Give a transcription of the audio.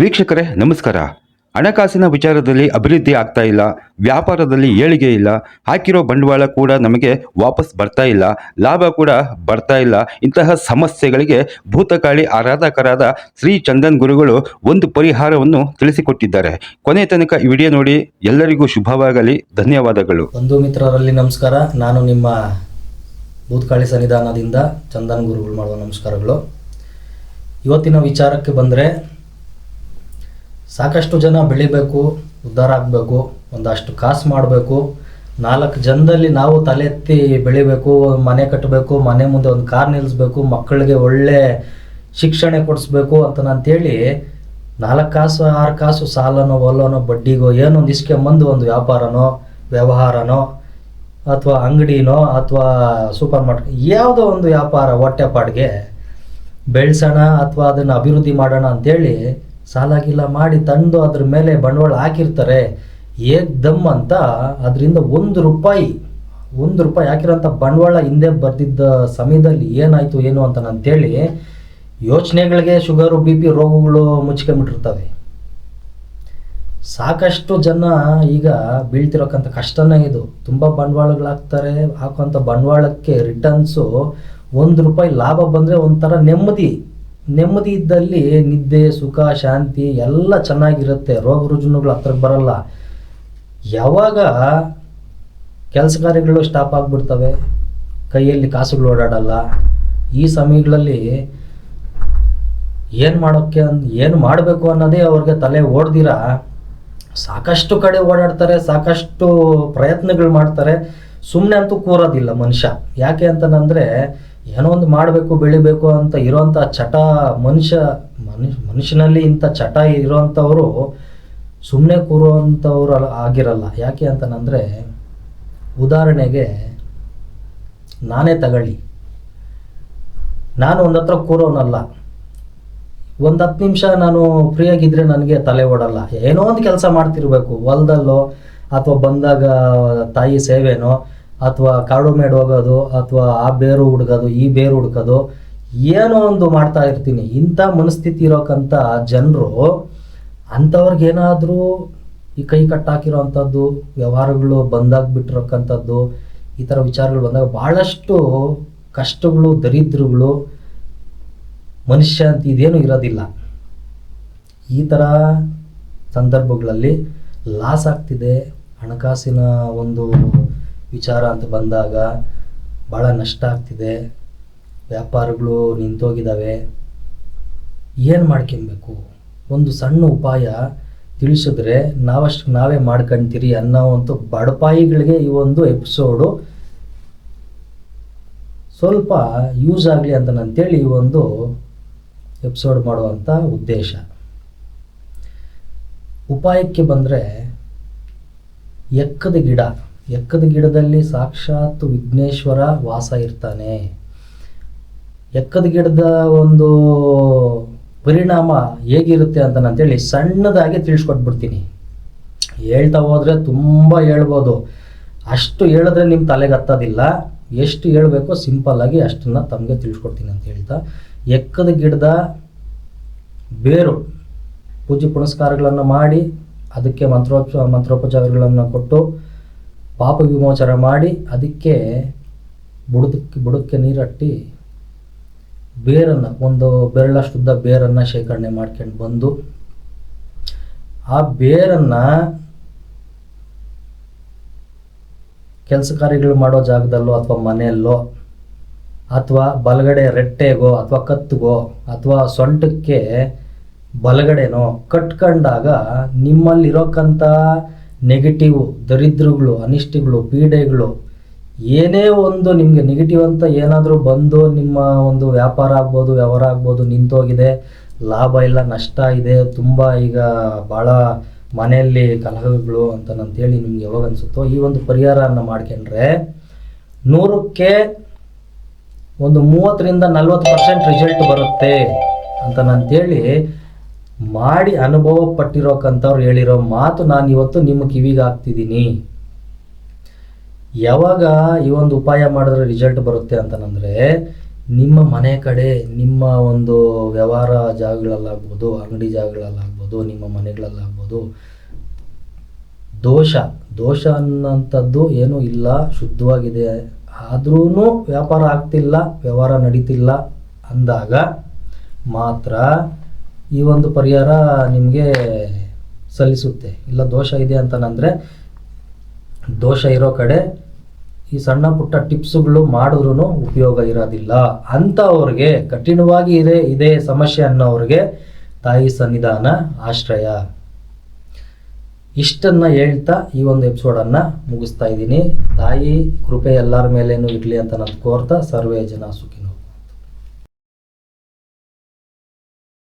ವೀಕ್ಷಕರೇ, ನಮಸ್ಕಾರ. ಹಣಕಾಸಿನ ವಿಚಾರದಲ್ಲಿ ಅಭಿವೃದ್ಧಿ ಆಗ್ತಾ ಇಲ್ಲ, ವ್ಯಾಪಾರದಲ್ಲಿ ಏಳಿಗೆ ಇಲ್ಲ, ಹಾಕಿರೋ ಬಂಡವಾಳ ಕೂಡ ನಮಗೆ ವಾಪಸ್ ಬರ್ತಾ ಇಲ್ಲ, ಲಾಭ ಕೂಡ ಬರ್ತಾ ಇಲ್ಲ, ಇಂತಹ ಸಮಸ್ಯೆಗಳಿಗೆ ಭೂತಕಾಳಿ ಆರಾಧಕರಾದ ಶ್ರೀ ಚಂದನ್ ಗುರುಗಳು ಒಂದು ಪರಿಹಾರವನ್ನು ತಿಳಿಸಿಕೊಟ್ಟಿದ್ದಾರೆ. ಕೊನೆ ತನಕ ಈ ವಿಡಿಯೋ ನೋಡಿ, ಎಲ್ಲರಿಗೂ ಶುಭವಾಗಲಿ, ಧನ್ಯವಾದಗಳು. ಬಂಧು ಮಿತ್ರರಲ್ಲಿ ನಮಸ್ಕಾರ. ನಾನು ನಿಮ್ಮ ಭೂತಕಾಳಿ ಸನ್ನಿಧಾನದಿಂದ ಚಂದನ್ ಗುರುಗಳು ಮಾಡುವ ನಮಸ್ಕಾರಗಳು. ಇವತ್ತಿನ ವಿಚಾರಕ್ಕೆ ಬಂದರೆ ಸಾಕಷ್ಟು ಜನ ಬೆಳಿಬೇಕು, ಉದ್ಧಾರ ಆಗಬೇಕು, ಒಂದಷ್ಟು ಕಾಸು ಮಾಡಬೇಕು. ನಾಲ್ಕು ಜನದಲ್ಲಿ ನಾವು ತಲೆ ಎತ್ತಿ ಬೆಳಿಬೇಕು, ಮನೆ ಕಟ್ಟಬೇಕು, ಮನೆ ಮುಂದೆ ಒಂದು ಕಾರ್ ನಿಲ್ಲಿಸ್ಬೇಕು, ಮಕ್ಕಳಿಗೆ ಒಳ್ಳೆ ಶಿಕ್ಷಣ ಕೊಡಿಸ್ಬೇಕು ಅಂತ ಅಂತೇಳಿ ನಾಲ್ಕು ಕಾಸು, ಆರು ಕಾಸು ಸಾಲನೋ ಒಲ್ಲನೋ ಬಡ್ಡಿಗೋ ಏನೋ ಇಸ್ಕೊಂಬಂದು ಒಂದು ವ್ಯಾಪಾರನೋ, ವ್ಯವಹಾರನೋ, ಅಥವಾ ಅಂಗಡಿನೋ, ಅಥವಾ ಸೂಪರ್ ಮಾರ್ಕೆಟ್ ಯಾವುದೋ ಒಂದು ವ್ಯಾಪಾರ ಹೊಟ್ಟೆಪಾಡಿಗೆ ಬೆಳೆಸೋಣ ಅಥವಾ ಅದನ್ನು ಅಭಿವೃದ್ಧಿ ಮಾಡೋಣ ಅಂತೇಳಿ ಸಾಲ ಗಿಲ್ಲ ಮಾಡಿ ತಂದು ಅದ್ರ ಮೇಲೆ ಬಂಡವಾಳ ಹಾಕಿರ್ತಾರೆ ಏಕ್ದಮ್ ಅಂತ ಅದರಿಂದ ಒಂದು ರೂಪಾಯಿ ಒಂದು ರೂಪಾಯಿ ಹಾಕಿರೋಂಥ ಬಂಡವಾಳ ಹಿಂದೆ ಬರ್ತಿದ್ದ ಸಮಯದಲ್ಲಿ ಏನಾಯಿತು, ಏನು ಅಂತ ಅಂತೇಳಿ ಯೋಚನೆಗಳಿಗೆ ಶುಗರು, ಬಿ ಪಿ ರೋಗಗಳು ಮುಚ್ಕೊಂಬಿಟ್ಟಿರ್ತವೆ ಸಾಕಷ್ಟು ಜನ ಈಗ ಬೀಳ್ತಿರೋಕ್ಕಂಥ ಕಷ್ಟನೇ ಇದು. ತುಂಬ ಬಂಡವಾಳಗಳಾಗ್ತಾರೆ ಹಾಕುವಂಥ ಬಂಡವಾಳಕ್ಕೆ ರಿಟರ್ನ್ಸು ಒಂದು ರೂಪಾಯಿ ಲಾಭ ಬಂದರೆ ಒಂಥರ ನೆಮ್ಮದಿ. ನೆಮ್ಮದಿ ಇದ್ದಲ್ಲಿ ನಿದ್ದೆ, ಸುಖ, ಶಾಂತಿ ಎಲ್ಲ ಚೆನ್ನಾಗಿರುತ್ತೆ. ರೋಗ ರುಜಿನಗಳು ಹತ್ರಕ್ಕೆ ಬರಲ್ಲ. ಯಾವಾಗ ಕೆಲಸ ಕಾರ್ಯಗಳು ಸ್ಟಾಪ್ ಆಗಿಬಿಡ್ತವೆ? ಕೈಯಲ್ಲಿ ಕಾಸುಗಳು ಓಡಾಡಲ್ಲ. ಈ ಸಮಯಗಳಲ್ಲಿ ಏನು ಮಾಡೋಕ್ಕೆ ಏನು ಮಾಡಬೇಕು ಅನ್ನೋದೇ ಅವ್ರಿಗೆ ತಲೆ ಓಡ್ದಿರ? ಸಾಕಷ್ಟು ಕಡೆ ಓಡಾಡ್ತಾರೆ, ಸಾಕಷ್ಟು ಪ್ರಯತ್ನಗಳು ಮಾಡ್ತಾರೆ. ಸುಮ್ಮನೆ ಅಂತೂ ಕೂರೋದಿಲ್ಲ ಮನುಷ್ಯ. ಯಾಕೆ ಅಂತಂದರೆ ಏನೋ ಒಂದು ಮಾಡಬೇಕು, ಬೆಳಿಬೇಕು ಅಂತ ಇರೋಂಥ ಚಟ ಮನುಷ್ಯ ಮನುಷ್ಯ, ಮನುಷ್ಯನಲ್ಲಿ ಇಂಥ ಚಟ ಇರೋವಂಥವರು ಸುಮ್ಮನೆ ಕೂರುವಂಥವ್ರು ಆಗಿರಲ್ಲ. ಯಾಕೆ ಅಂತಂದರೆ ಉದಾಹರಣೆಗೆ ನಾನೇ ತಗೊಳ್ಳಿ. ನಾನು ಒಂದತ್ರ ಕೂರೋನಲ್ಲ. ಒಂದು ಹತ್ತು ನಿಮಿಷ ನಾನು ಫ್ರೀಯಾಗಿದ್ದರೆ ನನಗೆ ತಲೆ ಓಡಲ್ಲ. ಏನೋ ಒಂದು ಕೆಲಸ ಮಾಡ್ತಿರ್ಬೇಕು. ಹೊಲದಲ್ಲೋ ಅಥವಾ ಬಂದಾಗ ತಾಯಿ ಸೇವೆನೋ ಅಥವಾ ಕಾಡು ಮೇಡ್ ಹೋಗೋದು ಅಥವಾ ಆ ಬೇರು ಹುಡ್ಕೋದು, ಈ ಬೇರು ಹುಡ್ಕೋದು, ಏನೋ ಒಂದು ಮಾಡ್ತಾ ಇರ್ತೀನಿ. ಇಂಥ ಮನಸ್ಥಿತಿ ಇರೋಕ್ಕಂಥ ಜನರು ಅಂಥವ್ರಿಗೇನಾದರೂ ಈ ಕೈ ಕಟ್ಟಾಕಿರೋ ಅಂಥದ್ದು ವ್ಯವಹಾರಗಳು ಬಂದಾಗ್ಬಿಟ್ಟಿರೋಕ್ಕಂಥದ್ದು ಈ ಥರ ವಿಚಾರಗಳು ಬಂದಾಗ ಭಾಳಷ್ಟು ಕಷ್ಟಗಳು, ದರಿದ್ರಗಳು, ಮನುಷ್ಯ ಅಂತ ಇದೇನು ಇರೋದಿಲ್ಲ. ಈ ಥರ ಸಂದರ್ಭಗಳಲ್ಲಿ ಲಾಸ್ ಆಗ್ತಿದೆ ಹಣಕಾಸಿನ ಒಂದು ವಿಚಾರ ಅಂತ ಬಂದಾಗ ಭಾಳ ನಷ್ಟ ಆಗ್ತಿದೆ. ವ್ಯಾಪಾರಗಳು ನಿಂತೋಗಿದ್ದಾವೆ ಏನು ಮಾಡ್ಕೊಬೇಕು? ಒಂದು ಸಣ್ಣ ಉಪಾಯ ತಿಳಿಸಿದ್ರೆ ನಾವಷ್ಟು ನಾವೇ ಮಾಡ್ಕೊಂತೀರಿ ಅನ್ನೋವಂಥ ಬಡಪಾಯಿಗಳಿಗೆ ಈ ಒಂದು ಎಪಿಸೋಡು ಸ್ವಲ್ಪ ಯೂಸ್ ಆಗಲಿ ಅಂತ ಅಂತೇಳಿ ಈ ಒಂದು ಎಪಿಸೋಡ್ ಮಾಡುವಂಥ ಉದ್ದೇಶ. ಉಪಾಯಕ್ಕೆ ಬಂದರೆ ಎಕ್ಕದ ಗಿಡ. ಎಕ್ಕದ ಗಿಡದಲ್ಲಿ ಸಾಕ್ಷಾತ್ ವಿಘ್ನೇಶ್ವರ ವಾಸ ಇರ್ತಾನೆ. ಎಕ್ಕದ ಗಿಡದ ಒಂದು ಪರಿಣಾಮ ಹೇಗಿರುತ್ತೆ ಅಂತ ಅಂತೇಳಿ ಸಣ್ಣದಾಗಿ ತಿಳಿಸ್ಕೊಟ್ಬಿಡ್ತೀನಿ. ಹೇಳ್ತಾ ಹೋದರೆ ತುಂಬ ಹೇಳ್ಬೋದು. ಅಷ್ಟು ಹೇಳಿದ್ರೆ ನಿಮ್ಮ ತಲೆಗೆ ಹತ್ತೋದಿಲ್ಲ. ಎಷ್ಟು ಹೇಳಬೇಕೋ ಸಿಂಪಲ್ಲಾಗಿ ಅಷ್ಟನ್ನು ತಮಗೆ ತಿಳಿಸ್ಕೊಡ್ತೀನಿ ಅಂತ ಹೇಳ್ತಾ ಎಕ್ಕದ ಗಿಡದ ಬೇರು ಪೂಜೆ ಪುನಸ್ಕಾರಗಳನ್ನು ಮಾಡಿ, ಅದಕ್ಕೆ ಮಂತ್ರೋಪ, ಮಂತ್ರೋಪಚಾರಗಳನ್ನು ಕೊಟ್ಟು ಪಾಪ ವಿಮೋಚನೆ ಮಾಡಿ ಅದಕ್ಕೆ ಬುಡದಕ್ಕೆ, ಬುಡಕ್ಕೆ ನೀರಟ್ಟಿ ಬೇರನ್ನು, ಒಂದು ಬೆರಳಷ್ಟುದ್ದ ಬೇರನ್ನು ಶೇಖರಣೆ ಮಾಡ್ಕೊಂಡು ಬಂದು ಆ ಬೇರನ್ನು ಕೆಲಸ ಕಾರ್ಯಗಳು ಮಾಡೋ ಜಾಗದಲ್ಲೋ ಅಥವಾ ಮನೆಯಲ್ಲೋ ಅಥವಾ ಬಲಗಡೆ ರೆಟ್ಟೆಗೋ ಅಥವಾ ಕತ್ತಿಗೋ ಅಥವಾ ಸೊಂಟಕ್ಕೆ ಬಲಗಡೆನೋ ಕಟ್ಕೊಂಡಾಗ ನಿಮ್ಮಲ್ಲಿರೋಕ್ಕಂಥ ನೆಗೆಟಿವ್ ದರಿದ್ರಗಳು, ಅನಿಷ್ಟಗಳು, ಪೀಡೆಗಳು, ಏನೇ ಒಂದು ನಿಮಗೆ ನೆಗೆಟಿವ್ ಅಂತ ಏನಾದರೂ ಬಂದು ನಿಮ್ಮ ಒಂದು ವ್ಯಾಪಾರ ಆಗ್ಬೋದು, ವ್ಯವಹಾರ ಆಗ್ಬೋದು, ನಿಂತೋಗಿದೆ, ಲಾಭ ಇಲ್ಲ, ನಷ್ಟ ಇದೆ, ತುಂಬ ಈಗ ಭಾಳ ಮನೆಯಲ್ಲಿ ಕಲಹಗಳು ಅಂತ ಅಂತೇಳಿ ನಿಮ್ಗೆ ಯಾವಾಗ ಅನಿಸುತ್ತೋ ಈ ಒಂದು ಪರಿಹಾರವನ್ನು ಮಾಡ್ಕೊಂಡ್ರೆ ನೂರಕ್ಕೆ ಒಂದು ಮೂವತ್ತರಿಂದ ನಲ್ವತ್ತು ಪರ್ಸೆಂಟ್ ರಿಸಲ್ಟ್ ಬರುತ್ತೆ ಅಂತ ಅಂತೇಳಿ ಮಾಡಿ ಅನುಭವ ಪಟ್ಟಿರೋಕ್ಕಂಥವ್ರು ಹೇಳಿರೋ ಮಾತು ನಾನು ಇವತ್ತು ನಿಮ್ಮ ಕಿವಿಗೆ ಹಾಕ್ತಿದ್ದೀನಿ. ಯಾವಾಗ ಈ ಒಂದು ಉಪಾಯ ಮಾಡಿದ್ರೆ ರಿಸಲ್ಟ್ ಬರುತ್ತೆ ಅಂತಂದರೆ ನಿಮ್ಮ ಮನೆ ಕಡೆ, ನಿಮ್ಮ ಒಂದು ವ್ಯವಹಾರ ಜಾಗಗಳಲ್ಲಾಗ್ಬೋದು, ಅಂಗಡಿ ಜಾಗಗಳಲ್ಲಾಗ್ಬೋದು, ನಿಮ್ಮ ಮನೆಗಳಲ್ಲಾಗ್ಬೋದು, ದೋಷ ದೋಷ ಅನ್ನೋಂಥದ್ದು ಏನೂ ಇಲ್ಲ, ಶುದ್ಧವಾಗಿದೆ. ಆದ್ರೂ ವ್ಯಾಪಾರ ಆಗ್ತಿಲ್ಲ, ವ್ಯವಹಾರ ನಡೀತಿಲ್ಲ ಅಂದಾಗ ಮಾತ್ರ ಈ ಒಂದು ಪರಿಹಾರ ನಿಮಗೆ ಸಲ್ಲಿಸುತ್ತೆ. ಇಲ್ಲ, ದೋಷ ಇದೆ ಅಂತಂದರೆ ದೋಷ ಇರೋ ಕಡೆ ಈ ಸಣ್ಣ ಪುಟ್ಟ ಟಿಪ್ಸ್ಗಳು ಮಾಡಿದ್ರೂ ಉಪಯೋಗ ಇರೋದಿಲ್ಲ ಅಂಥವ್ರಿಗೆ ಕಠಿಣವಾಗಿ ಇದೆ, ಇದೇ ಸಮಸ್ಯೆ ಅನ್ನೋರಿಗೆ ತಾಯಿ ಸನ್ನಿಧಾನ, ಆಶ್ರಯ. ಇಷ್ಟನ್ನ ಹೇಳ್ತಾ ಈ ಒಂದು ಎಪಿಸೋಡನ್ನು ಮುಗಿಸ್ತಾ ಇದ್ದೀನಿ. ತಾಯಿ, ಕೃಪೆ ಎಲ್ಲರ ಮೇಲೇನು ಇರಲಿ ಅಂತ ನಾನು ಕೋರ್ತಾ, ಸರ್ವೇ ಜನ ಸುಖಿ.